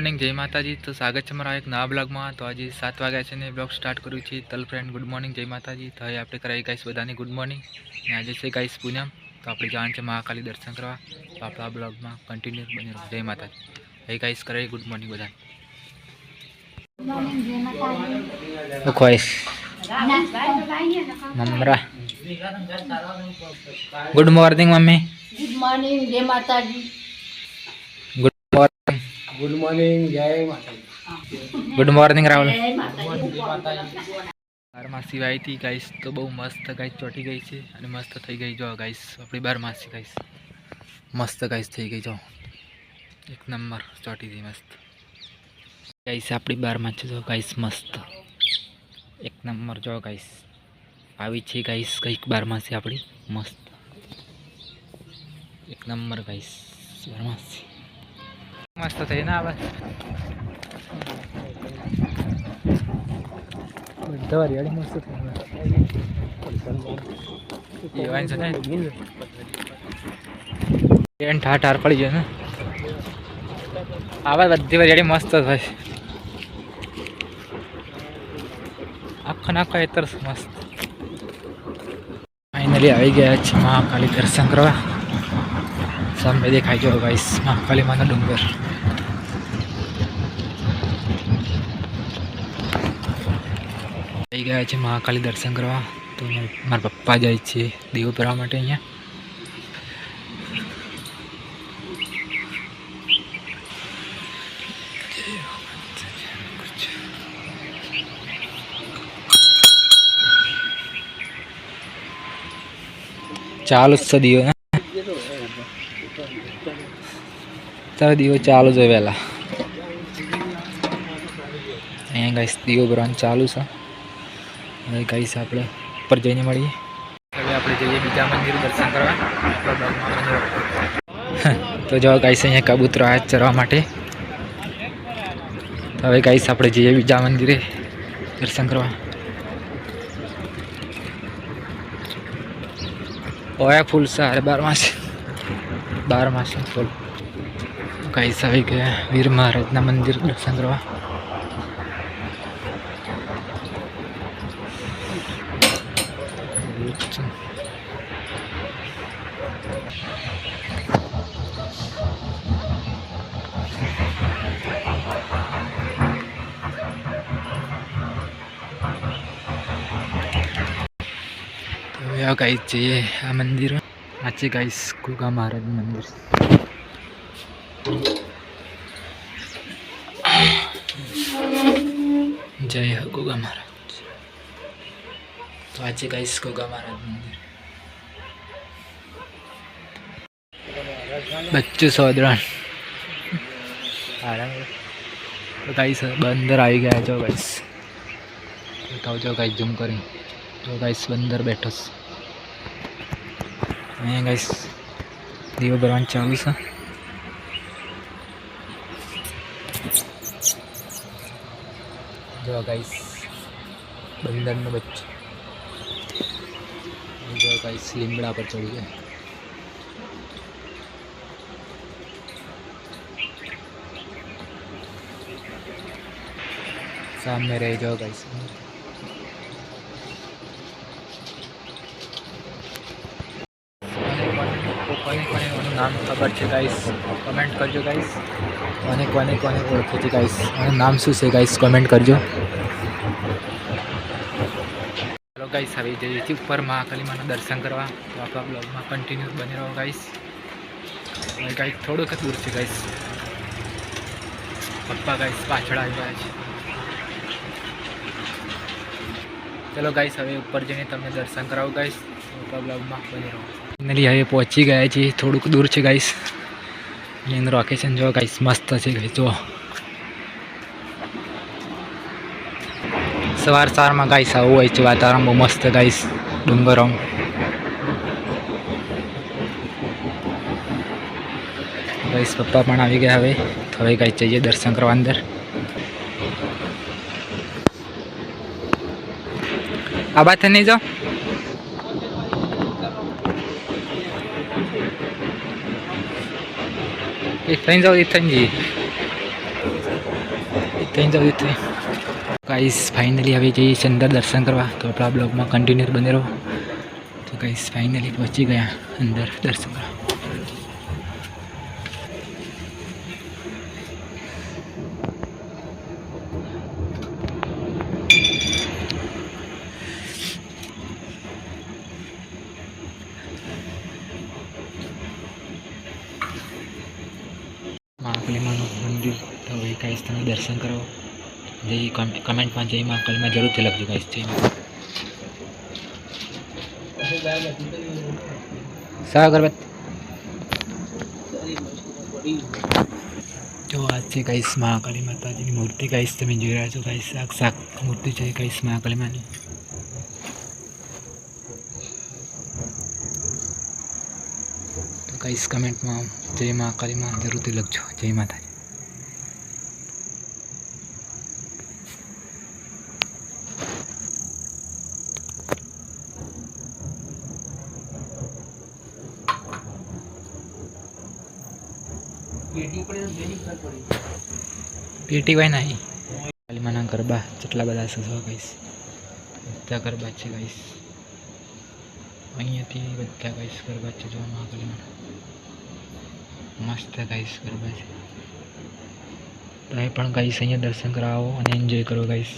Morning જય માતાજી. તો સ્વાગત છે મારા એક નવા બ્લોગમાં. તો આજે સાત વાગ્યા છે ને બ્લોગ સ્ટાર્ટ કર્યું છે. તલ ફ્રેન્ડ ગુડ મોર્નિંગ જય માતાજી. તો હવે આપણે કરાવી ગાઈશ બધાની ગુડ મોર્નિંગ ને આજે છે ગાઈશ પૂનમ. તો આપણે જવાનું છે મહાકાલી દર્શન કરવા. તો આપણા બ્લોગમાં કન્ટિન્યુ બની રહો. જય માતાજી. હવે ગાઈશ કરાવી ગુડ મોર્નિંગ બધા ખોઈશ. મમરા ગુડ મોર્નિંગ મમ્મી. ગુડ મોર્નિંગ જય માતાજી. ગુડ મોર્નિંગ ગુડ મોર્નિંગ જય માતાજી ગુડ મોર્નિંગ રાહુલ જય માતાજી બારમાસી વાઈ હતી ગાઈસ તો બહુ મસ્ત ગાઈસ ચોટી ગઈ છે અને મસ્ત થઈ ગઈ. જો ગાઈસ આપણી બારમાસી ગાઈસ મસ્ત ગાઈસ થઈ ગઈ જો. એક નંબર ચોટી હતી મસ્ત. ગાઈસ આપણી બારમાસી જો ગાઈસ મસ્ત. એક નંબર જો ગાઈસ આવી છે ગાઈસ કંઈક બારમાસી આપણી. મસ્ત. એક નંબર ગાઈસ બારમાસી મસ્ત થઈ ને આવે બધા હરિયાળી મસ્ત થઈ એવાય છે ને ટ્રેન ઠાર ઠાર પડી જાય ને આવા બધી હરિયાળી મસ્ત થાય આખો નાખો એ તરસ મસ્ત ફાઇનલી આવી ગયા છે મહાકાલી દર્શન કરવા સામે દેખાય જો ગાઈસ મહાકાલી ડુંગર થઈ ગયા છે મહાકાલી દર્શન કરવા તો મારા પપ્પા જાય છે દેવ કરવા માટે અહીંયા ચાલુ જ છે દીવો ચાલુ છે વહેલા. અહીંયા ગાઈસ દીવો ભરવાનું ચાલુ છે. હવે ગાઈસ આપણે ઉપર જઈને મળીએ. હવે આપણે જઈએ બીજા મંદિર દર્શન કરવા. તો જો ગાઈસ અહીંયા કબૂતરો હાથ ચરવા માટે. હવે ગાઈસ આપણે જઈએ બીજા મંદિરે દર્શન કરવા. ઓયા ફૂલ સારે, બાર માસ. બાર માસ ફૂલ ગાઈસ આવી ગયા વીર મહારાજના મંદિર દર્શન કરવા તો હવે આ ગાઈસ જઈએ આ મંદિર આ છે ગાઈસ ગુગા મહારાજ મંદિર જય ગોગા મહારાજ. તો આજે ગાઈશ ગોગા મહારાજ મંદિર. બચ્ચું સોદરણ. તો ગાઈશ બંદર આવી ગયા જો ગાઈશ બતાવ જો ગાઈશ ઝૂમ કરી તો ગાઈશ બંદર બેઠો છે. અહીંયા ગાઈસ દીવો ભરવાનું ચાલુ છે. જો ગાઈસ બંદરનો બચ્ચો. જો ગાઈસ લીમડા પર ચડી ગયા. સામે રહી જાઓ ગાઈસ કોને એનું નામ ખબર છે ગાઈસ કમેન્ટ કરજો ગાઈસ કોને કોને કોને ઓળખે છે ગાઈસ અને નામ શું છે ગાઈસ કમેન્ટ કરજો ચાલો ગાઈસ હવે જઈએ છીએ ઉપર મહાકાલીમાના દર્શન કરવા તો આપણા બ્લોગમાં કન્ટિન્યુ બની રહો ગાઈસ હવે ગાઈસ થોડુંક દૂર છે ગાઈસ પપ્પા ગાઈસ પાછળ આવી ગયા છે. ચલો ગાઈસ હવે ઉપર જઈને તમને દર્શન કરાવું ગાઈસ આપણા બ્લોગમાં બની રહો. ફાઇનલી હવે પહોંચી ગયા છીએ. થોડુંક દૂર છે ગાઈસ એનું લોકેશન જો ગાઈસ મસ્ત છે ગાઈસ જો. સવાર સવારમાં ગાઈસ, આવું હોય છે વાતાવરણ. બહુ મસ્ત ગાઈસ ડુંગરો ગાઈસ, પપ્પા પણ આવી ગયા હવે. તો હવે ગાઈસ જઈએ દર્શન કરવા અંદર. આ બાત નહીં જાઓ. એ થઈને જાઓ, એ થઈને જઈએ. ત્યાં જવું છે ગાઈસ ફાઇનલી આવી જઈએ છીએ અંદર દર્શન કરવા. તો આપણા બ્લોગમાં કન્ટિન્યુ બને રહો. તો ગાઈસ ફાઇનલી પહોંચી ગયા અંદર દર્શન કરવા મહાકાલીમાનું મંદિર તો હવે ગાઈસ તમે દર્શન કરો જય કમ- કમેન્ટમાં જય મહાકાલીમાં જરૂરથી લખજો ગાઈસ જય મા સા જો આ છે ગાઈસ મહાકાળી માતાજીની મૂર્તિ ગાઈસ તમે જોઈ રહ્યા છો ગાઈસ સાક્ષાત મૂર્તિ છે ગાઈસ મહાકાળી માની તો ગાઈસ કમેન્ટમાં જય મહાકાળીમાં જરૂરથી લખજો જય માતાજી. પેટી ભાઈ નહીં કાલીમાના ગરબા જેટલા બધા સજવા ગઈશ બધા ગરબા છે ગાઈસ અહીંયાથી બધા ગઈશ ગરબા છે જોવામાં મહાકાલીમાના મસ્ત ગાઈસ ગરબા છે. તમે પણ ગઈશ અહીંયા દર્શન કરાવો અને એન્જોય કરો ગઈશ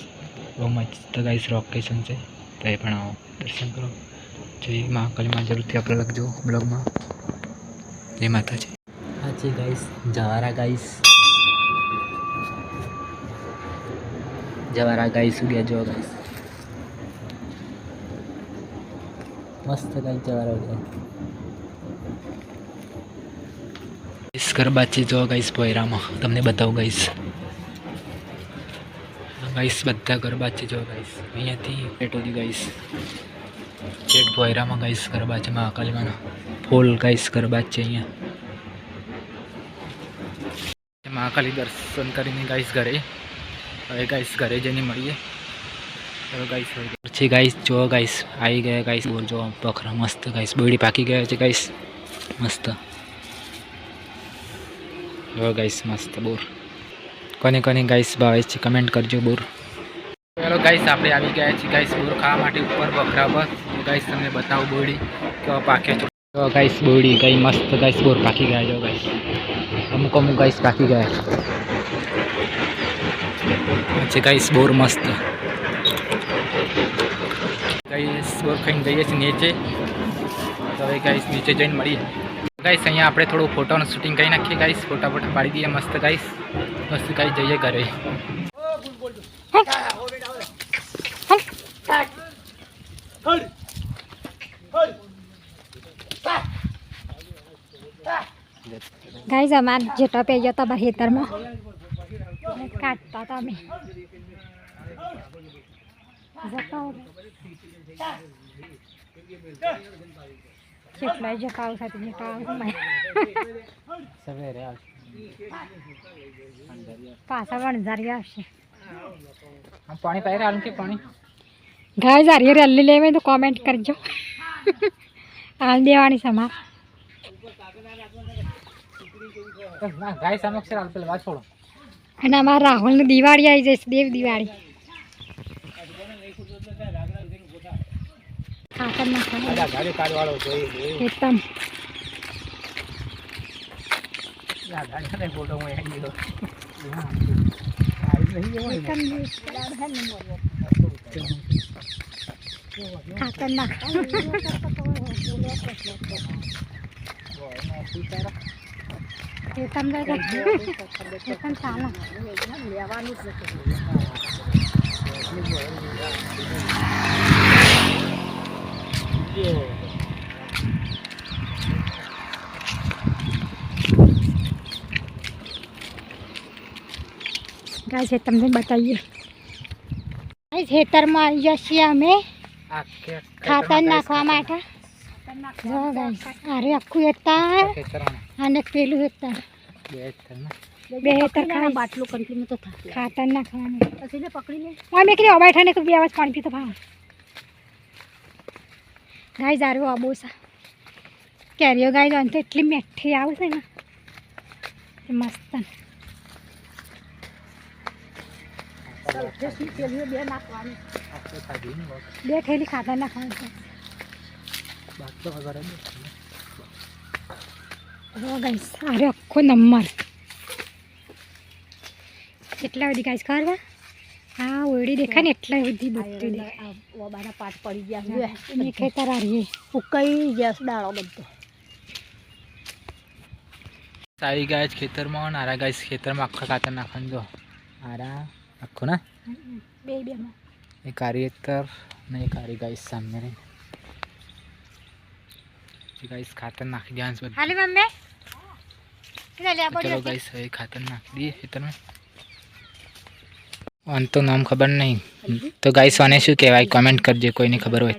બહુ મસ્ત ગાઈસ લોકેશન છે. તમે પણ આવો દર્શન કરો. જય મહાકાલીમાં જરૂરથી આપણે લખજો બ્લોગમાં જય માતાજી. આ છે ગાઈસ જવારા ગાઈસ જવારા ગાઈસ ઉડ્યા જો ગાઈસ મસ્ત ગાઈસ જવારા ઉડ્યા ગાઈસ ગરબા છે જો ગાઈસ પોયરામાં તમને બતાવું ગાઈસ ગાઈસ બધા ગરબા છે જો ગાઈસ અહીંયાથી પેટોથી ગાઈસ ચેક પોયરામાં ગાઈસ ગરબા છે મહાકાલીમાના ફૂલ ગાઈસ ગરબા છે અહીંયા મહાકાલી દર્શન કરીને ગાઈસ ઘરે હવે ગાઈસ ઘરે જઈને મળીએ. ચલો ગાઈસ પછી ગાઈસ જો ગાઈસ આવી ગયા ગાઈસ બોલ જો પખરા મસ્ત ગાઈસ બોડી પાકી ગયા છે ગાઈસ મસ્ત. જો ગાઈસ મસ્ત બોર. કોને કોને ગાઈસ ભાવે છે કમેન્ટ કરજો બોર. ચાલો ગાઈસ આપણે આવી ગયા છીએ ગાઈસ બોર ખાવા માટે ઉપર બખરા પર. ગાઈસ તમને બતાવું બોડી કેવા પાકે છે. જો ગાઈસ બોડી ગઈ મસ્ત ગાઈસ બોર પાકી ગયા જો ગાઈસ અમુક અમુક ગાઈસ પાકી ગયા ગાઈસ બોર મસ્ત ગાઈસ બોર ખાઈને જઈએ છીએ નીચે. તો હવે ગાઈસ, નીચે જઈને મળીએ. ગાઈસ, અહીંયા આપણે થોડું ફોટોનું શૂટિંગ કરી નાખીએ, ગાઈસ. ફોટા ફોટા પાડી દઈએ મસ્ત, ગાઈસ. મસ્ત ગાઈસ, જઈએ ઘરે. ગાઈઝ અમાર જેટલો પે ગયો તો બાર ખેતરમાં. કાઢતા હતા અમે જતા કેટલાય જતા આવશે તો જતા આવશે સવેરે પાછા વણઝારી આવશે પાણી પાઈ રહ્યા કે પાણી ગાય જારી રલ્લી લેવે તો કોમેન્ટ કરજો હાલ દેવાની સમાર ના ગાય સામે અક્ષર હાલ પેલા વાત છોડો અને અમારા રાહુલની દિવાળી આવી જશે દેવ દિવાળી. ખાતર એકદમ. ખાતર નાખવાનું એ તમને એ પણ ચાલે લેવાનું જ ગાય છે તમને બતાવીએ ગાય ખેતરમાં આવી ગયા છીએ અમે ખાતર નાખવા માટે જો ગાય અરે આખું હેતર અને પેલું હેતર બે હેતર ખાવા બાટલું કન્ટિન્યુ તો થાય ખાતર નાખવાનું પછી પકડી લે હું મેં કીધું બેઠા તો બે આવાજ પાણી પીતો ભાવ ગાય જારું અબોસા કેરીઓ ગાય તો એટલી મીઠી આવશે ને મસ્ત બે ને બે થેલી ખાતર નાખવાનું છે બાટલો વગર જ જો ગાઈસ અરે આખો નંબર કેટલા બધી ગાઈસ ખબર હા ઓયડી દેખાય ને એટલા બધી બધું દેખાય ઓબાના પાટ પડી ગયા છે ને ખેતર હારીએ ઉકાઈ ગયા છે દાડો બધો આવી ગયા છે ખેતરમાં નારા ગાઈસ ખેતરમાં આખા ખાતર નાખવાનું જો આરા આખું ના બે બે એ કારિયેતર ને એ કારી ગાઈસ સામે રહી ગાઈસ ખાતર નાખી દેવાનું છે બધું હાલી મમ્મી ચાલે આ ચલો બોલી ગાઈસ હવે ખાતર નાખી દઈએ ખેતરમાં આમ તો નામ ખબર નહીં તો ગાઈસ આને શું કહેવાય કોમેન્ટ કરજો કોઈને ખબર હોય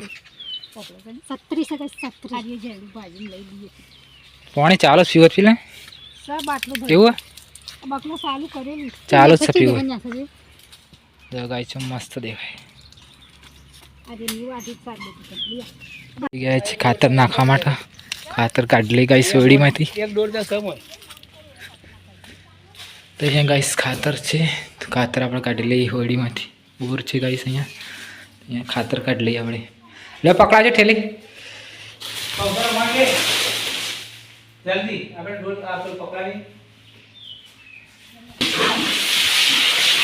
સત્રીસ ગાઈસ સત્રીસ આજે જેડું ભાજીને લઈ લઈએ પાણી ચાલો પીવો પી લે સર બાટલું કેવું બકલો ચાલુ કરેલું ચાલો જ છે પછી પીવું દેવાના છે જો ગાઈસ મસ્ત દેખાય આજે ની વાટી સાર બધું કરી આવી ગયા છે ખાતર નાખવા માટે. ખાતર કાઢી લઈ ગાઈસ હોય. તો અહીંયા ગાઈસ ખાતર છે. તો ખાતર આપણે કાઢી લઈએ હોડીમાંથી. બોર છે ગાઈસ અહીંયા. અહીંયા ખાતર કાઢી લઈએ આપણે. લે પકડાજો ઠેલી. જલ્દી. આપણે પકડાવી.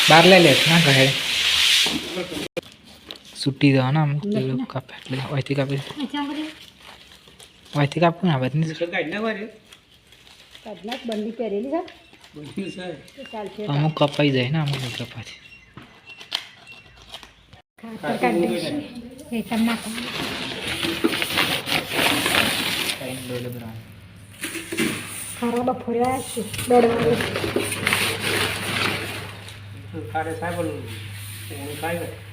બહાર લઈ લે ના કહે સુટી દો ને અમુક પેલું કાપે એટલે અહીંથી કાપી અહીંથી કાપવું ને આ બધી સર કાઢી ના મારે કદનાક બંડી પહેરેલી છે બન્યું સર તો ચાલશે અમુક કપાઈ જાય ને અમુક નહીં કપાતી ખાતર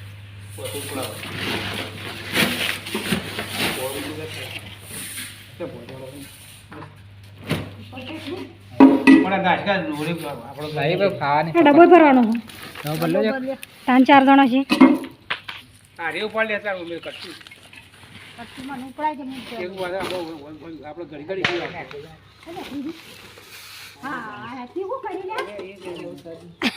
ડબ્બો ભરવાનો ત્રણ ચાર જણા છે. આપણે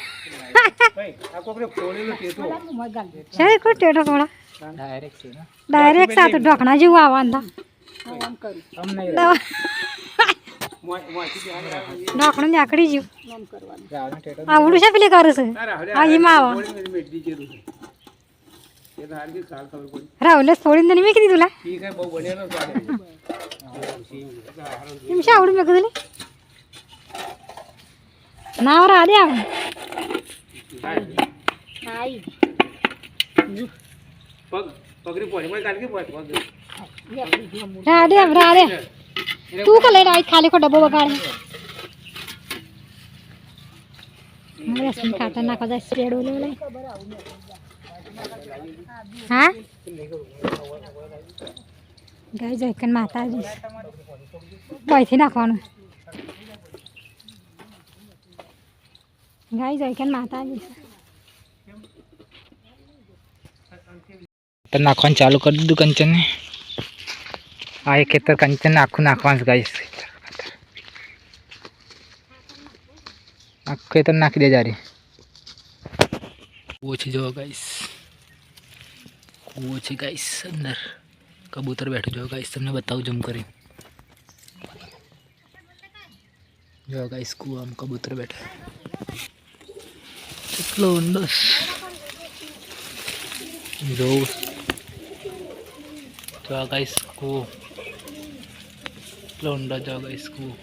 છે કોઈ ટેટો થોડા ડાયરેક્ટ છે ડાયરેક્ટ સાથે ઢોકણા જેવું આવવાનું નહીં. ઢોકણું આકડી જેવું આવડું છે પેલી કરું છે? હા, એમાં આવો. રાહુલે થોડીને તને મેં કીધું લા. એમ છે આવડું મેં કીધું ના વરા આવે. આઈ પગ પગરી પોડી મને કાઢી કે પગ પગ રા દે રા દે તું કલે રાઈ ખાલી કો ડબ્બો બગાડે રસમ ખાતા નાખો જાય સ્પ્રેડો લે લે હા? ગાય જાય કન માતાજી કઈથી નાખવાનું. ગાય જાય કન માતાજી ખેતર નાખવાનું ચાલુ કરી દીધું કંચનને આ એક ખેતર કંચન આખું નાખવાનું ગાઈશ આખું ખેતર નાખી દે જારી કૂવો છે જો ગાઈશ કૂવો છે ગાઈશ અંદર કબૂતર બેઠું જો ગાઈશ તમને બતાવું જમ કરી જો ગાઈશ કૂવામાં કબૂતર બેઠા કેટલો ઊંડો છે. જોઉં જો આ ગાઈસ કૂવો કેટલો ઊંડો જો ગાઈસ કૂવો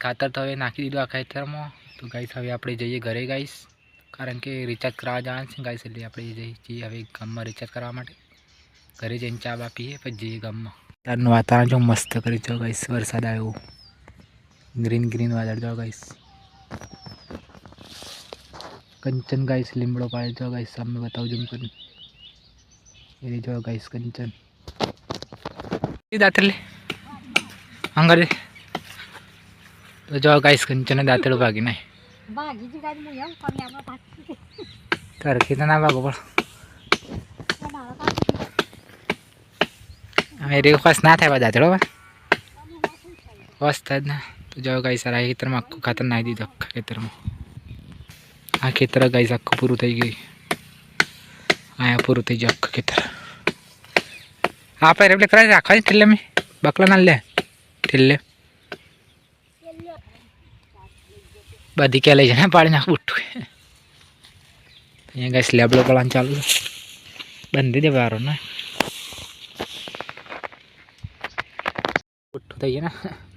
ખાતર તો હવે નાખી દીધું આ ખેતરમાં તો ગાઈસ હવે આપણે જઈએ ઘરે ગાઈસ કારણ કે રિચાર્જ કરાવવા જવાનું છે ગાઈસ એટલે આપણે જઈએ જઈએ હવે ગામમાં રિચાર્જ કરવા માટે ઘરે જઈને ચા બા પીએ પછી જઈએ ગામમાં ત્યારનું વાતાવરણ જો મસ્ત કરી જો ગાઈસ વરસાદ આવ્યો ગ્રીન ગ્રીન વાદળ જો ગાઈસ કંચન ગાઈસ લીમડો પાડે જો ગાઈસ સામે બતાવું જમ કરી એ જો ગાઈસ કંચન એ દાંતરલે હંગર તો જો ગાઈસ કંચને દાંતડું ભાગી નાય ભાગી જ ગાય હું એમ કમી આપણે પાછી તારે ખેતર ના ભાગો તો જો ગાઈસ સારા ખેતરમાં આખું ખાતર નાખી દીધું આખા ખેતરમાં આ ખેતર ગાઈસ આખું પૂરું થઈ ગયું અહીંયા પૂરું થઈ ગયું આખું ખેતર આપણે રેપલે કરાય રાખવાની ઠેલે મેં બકલા ના લે ઠેલે બધી ક્યાં લઈ જાય પાડી નાખ બુટ્ટું અહીંયા ગાઈસ લેબડો કરવાનું ચાલુ છે બંધી દે બારો ને બુટ્ટું થઈ ગયું ને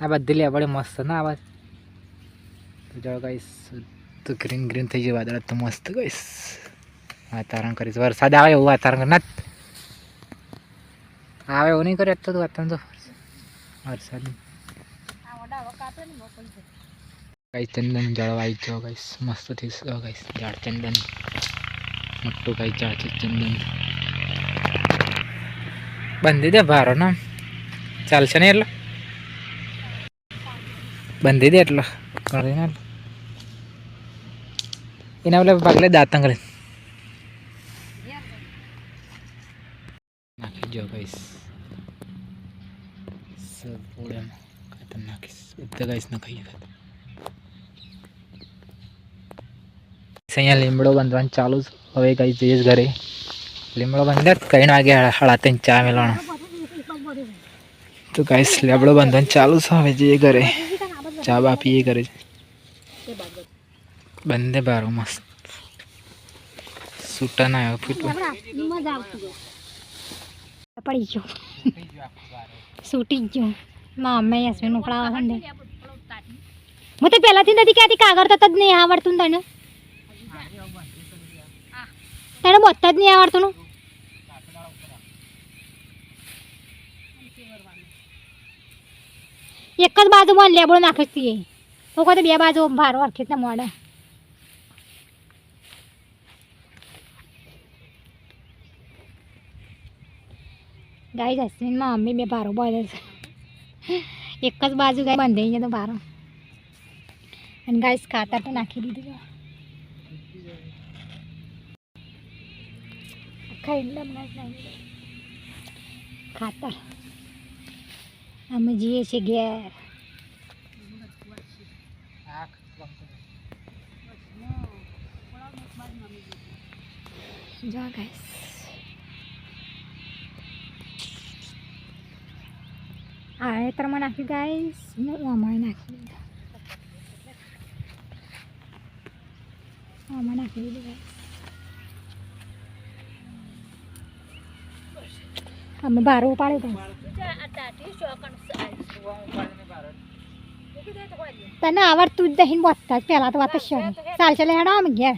આ બધી લેબડે મસ્ત ના આવાજ તો જો ગઈશ તો ગ્રીન ગ્રીન થઈ જાય વાદળ તો મસ્ત ગઈશ વાતાવરણ કરીશ. વરસાદ આવે એવું વાતાવરણ ના આવે એવું નહીં કરે તો વાતાવરણ તો વરસાદ ગાઈસ ચંદન જળવાઈ જો ગઈશ મસ્ત થઈ ગયો ગાઈસ ઝાડ ચંદન. મોટું ગાઈસ ઝાડ છે ચંદન. બંધી દે ભારો ને ચાલશે ને એટલે? બંધી દે એટલે. કરીને એના પેલા પગલે દાંતણ કરે. જો ખાતર નાખીશ બધા ખાતર. અહીંયા લીમડો બાંધવાનું ચાલુ છે. હવે કઈ જઈએ ઘરે. લીમડો બાંધે ત્રણ વાગે સાડા ત્રણ ચા મેળવાનો. તો કઈ લેબડો બાંધવાનું ચાલુ છે. હવે જઈએ ઘરે. ચા બા પીએ છે બંધે બારો મસ્ત. સૂટા ના આવ્યો હોય. પડી ગયો. સૂટી ગયો. માં અમે યશવી મોકલાવા છે ને. હું તો પહેલાથી નથી કહેતી કાગળ તત જ નહીં આવડતું તને. તને બોત જ નહીં આવડતું એક જ બાજુ મને લેબડો નાખે છે તો કોઈ તો બે બાજુ ભારો હરખી રીતના મોડે ગાઈ જસ્મીનમાં મમ્મી બે ભારો બોલે છે એક જ બાજુ ગાય બંધાઈ ગયો તો ભારો અને ગાઈસ ખાતર તો નાખી દીધું આખા ઈંડામાં નાખી દીધું. ખાતર અમે જઈએ છીએ ઘેર જો ગાઈસ આ એતરમાં નાખ્યું ગાઈસ હું આમાં નાખી દીધું આમાં નાખી દીધું ગાઈસ અમે બાર ઉપાડ્યું ગાઈસ તને આવડતું જ નહીં બોતતા જ પહેલાં તો વાત જ શરૂ ચાલ ચાલે હેડો અમે ઘેર.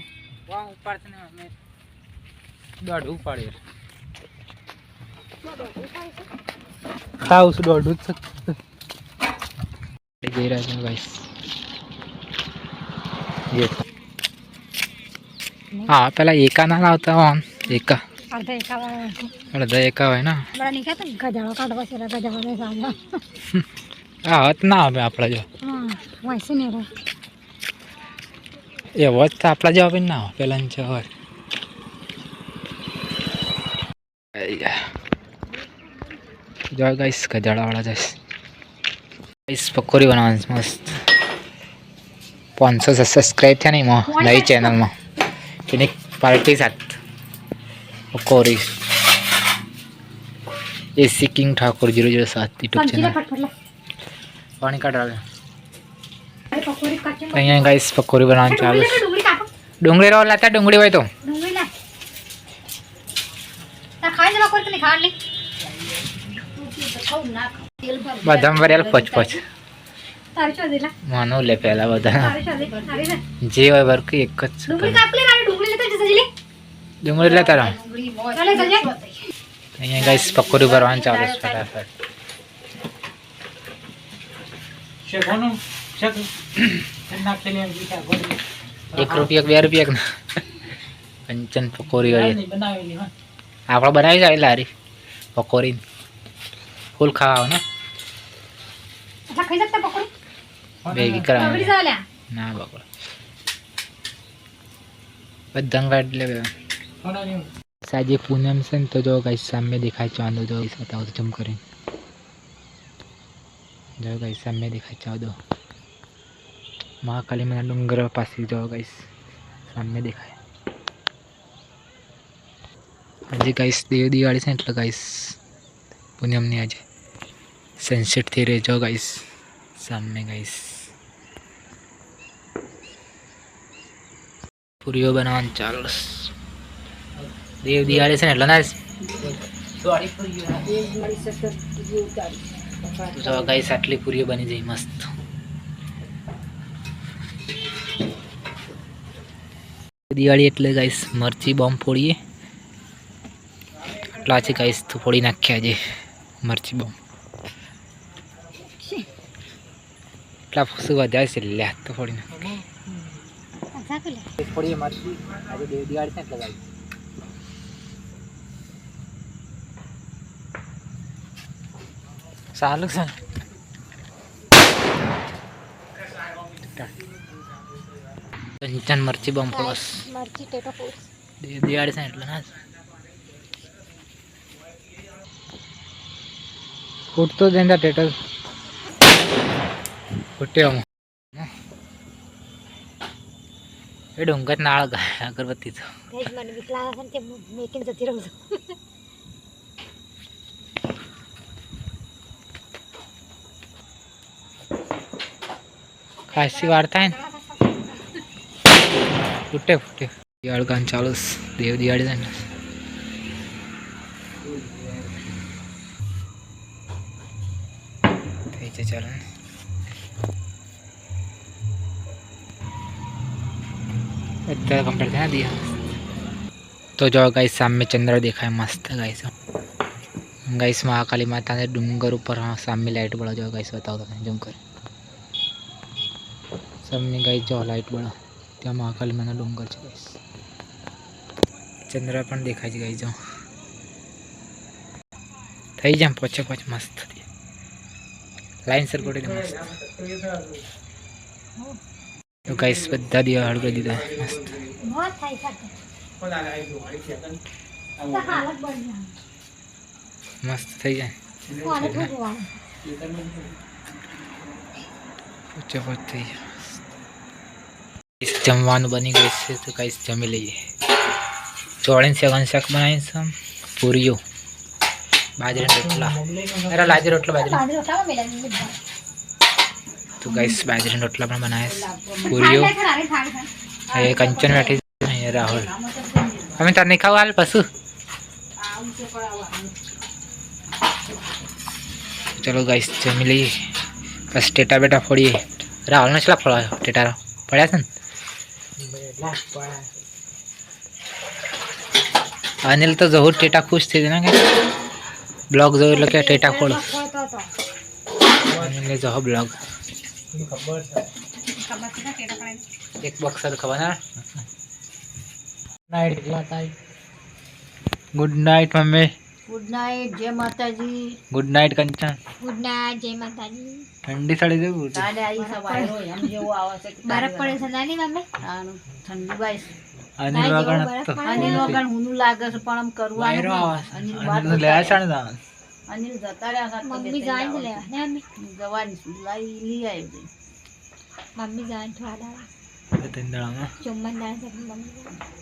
દોઢું પાડે તાવ છું દોઢું જ છે જઈ રહ્યા છે ગાઈસ હા પેલા એકા ના લાવતા હોય આમ એકા. અડધા એકાવા અડધા એકા હોય ને? બરા નહીં કહેતા ને? ગજાળો કાઢવા છે ગજાળો ને સાંભળો હા હત ના આવે આપણે જો હા વાંચી ને રે એવો જ તો આપણા જવાબ ના આવે પેલા જ હોય. જો ગાઈસ ગજાળાવાળા જઈશ ગાઈસ પકોરી બનાવવાની મસ્ત. પાંચસો સબસ્ક્રાઈબ થયા નહીં નવી ચેનલમાં એની પાર્ટી સાથ પકોડી AC king Thakor zero zero સાત યુટ્યુબ સમજી લે ચેનલ ફટફટ લે પાણી કાઢાવે અરે પકોડી કાચી અહીંયા ગાઈસ પકોડી બનાવવાનું ચાલુ છે ડુંગળી કાપો ડુંગળી રોલ લાતા ડુંગળી હોય તો ડુંગળી ના તા ખાઈ જવા કોઈ તને ખાવા લે બદામ ભરેલ પચ પચ તારી ચો દેલા માનો લે પહેલા બધા તારી ચો દે તારી લે જે હોય વર્ક એક જ છે. ડુંગળી લેતો રહો અહીંયા ગાઈસ પકોડી ભરવાનું ચાલુ છે ફટાફટ. એક રૂપિયા બે રૂપિયા પંચન પકોરી હા આપણે બનાવી જાય લારી પકોરી ફૂલ ખાવા ને ભેગી લે ના બકડો બધા કાઢ સાજે પૂનમ છે ને તો જો ગાઈસ સામે દેખાય ચાંદો જો બતાવો તો જમ કરીને. જો કઈ સામે દેખાય ચાંદો મહાકાલી માના ડુંગર પાસે જાઓ ગાઈસ સામે દેખાય. આજે ગાઈસ દેવ દિવાળી છે એટલે ગાઈસ પૂનમની આજે સનસેટ થઈ રહી જો ગાઈસ સામે ગાઈસ. પૂરીઓ બનાવવાનું ચાલુ છે. દેવ દિવાળી છે ને એટલે ના જો ગાઈસ આટલી પૂરીઓ બની જઈ મસ્ત. દિવાળી એટલે ગાઈસ મરચી બોમ્બ ફોડીએ. આટલા છે ગાઈસ તો ફોડી નાખ્યા આજે મરચી બોમ્બ. એટલા શું વધારે છે લ્યા તો ફોડી નાખ્યા ફોડીએ મરચી. આજે દિવાળી છે એટલે ગાઈસ. સારું છે. કંચન મરચી બોમ્બ ફોડસ મરચી ટેટો દેવ દિવાળી છે એટલે ના ફૂટતો જ એના ટેટલ. ફૂટ્યો એ ડુંગર નાળ ગાય અગરબત્તી તો. મને બીક લાગે છે તે મેકીને જતી રહું છું. ખાસી વાર થાય ને ફૂટે ફૂટે દિવાળ ગાન ચાલુ છે. દેવ દિવાળી છે ને થઈ છે ચાલો ને બધા કમ્પ્લીટ થયા દિયા તો જો ગાઈસ સામે ચંદ્ર દેખાય મસ્ત ગાઈસ ગાઈસ મહાકાલી માતાને ડુંગર ઉપર હા સામે લાઈટ બળો જો ગાઈસ બતાવો તમે ઝૂમ કરી સામે ગાઈસ જો લાઈટ બળો ત્યાં મહાકાલી માનો ડુંગર છે ગાઈસ. ચંદ્ર પણ દેખાય છે ગાઈ જો. થઈ જાય પોચે પોચ મસ્ત. લાઈન સર ગોઠવી મસ્ત. તો ગાઈસ બધા દિવા હળગાવી દીધા. મસ્ત. મસ્ત થઈ જાય. પોચે પોચ થઈ જાય. જમવાનું બની ગયું છે તો ગાઈસ જમી લઈએ. ચોળીને સેવન શાક બનાવીને છે પૂરીઓ બાજરીના રોટલા. અરે લાજી રોટલો બાજરી. બાજરી. તો ગાઈસ બાજરીના રોટલા પણ બનાવીશ. પૂરીઓ. એ કંચન બેઠી અહીંયા રાહુલ. અમે તાર નહીં ખાવ હાલ પશુ? ચલો ગાઈસ જમી લઈએ. બસ ટેટા બેટા ફોડીએ. રાહુલને કેટલા ફોડાયો ટેટા પડ્યા છે ને? અનિલ તો જહુર ટેટા ખુશ થઈ જાય ને કે બ્લોગ જોયો એટલે કે ટેટા ફોડ ખોતો હતો. અનિલને જહો બ્લોગ ખબર છે ખબર છે ને કેટો પડાય. એક ગુડ નાઇટ જય માતાજી good night Kanchan good night જય માતાજી ઠંડી સાડી દેવું તારે આઈ સવારે એમ જેવું આવે છે બરફ પડે છે નાની મમ્મી? આનું ઠંડી બાઈ અનિલ વગણ. અનિલ હુનું લાગે છે પણ આમ કરવાનું અનિલ છે લેવા છે ને અનિલ જતા રહ્યા મમ્મી તબિયત લેવા. ને મમ્મી? જવાની લાઈ લઈ આવી મમ્મી જાય થોડા દાડા. ચુમ્મન દાડા મમ્મી જાય.